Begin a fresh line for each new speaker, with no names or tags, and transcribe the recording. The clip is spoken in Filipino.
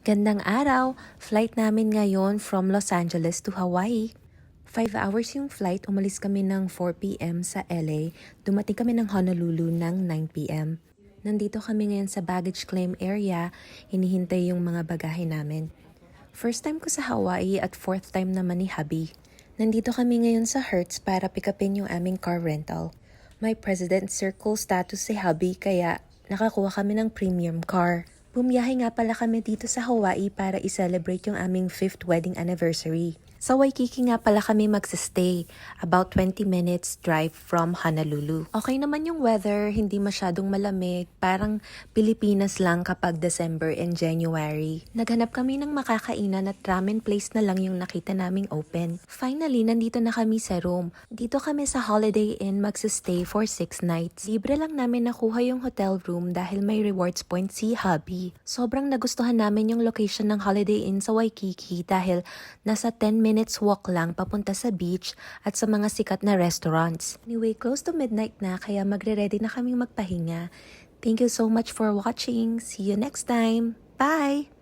Gandang araw! Flight namin ngayon from Los Angeles to Hawaii. 5 hours yung flight, umalis kami ng 4pm sa LA. Dumating kami ng Honolulu ng 9pm. Nandito kami ngayon sa baggage claim area, hinihintay yung mga bagahe namin. First time ko sa Hawaii at fourth time naman ni Hubby. Nandito kami ngayon sa Hertz para pick upin yung aming car rental. May President Circle status si Hubby kaya nakakuha kami ng premium car. Bumiyahe nga pala kami dito sa Hawaii para i-celebrate yung aming 5th wedding anniversary. Sa Waikiki nga pala kami magsistay, about 20 minutes drive from Honolulu. Okay naman yung weather, hindi masyadong malamig, parang Pilipinas lang kapag December and January. Naghanap kami ng makakainan at ramen place na lang yung nakita naming open. Finally, nandito na kami sa room. Dito kami sa Holiday Inn magsistay for 6 nights. Libre lang namin nakuha yung hotel room dahil may rewards point si hubby. Sobrang nagustuhan namin yung location ng Holiday Inn sa Waikiki dahil nasa 10 minutes walk lang papunta sa beach at sa mga sikat na restaurants. Anyway, close to midnight na kaya magre-ready na kaming magpahinga. Thank you so much for watching. See you next time. Bye!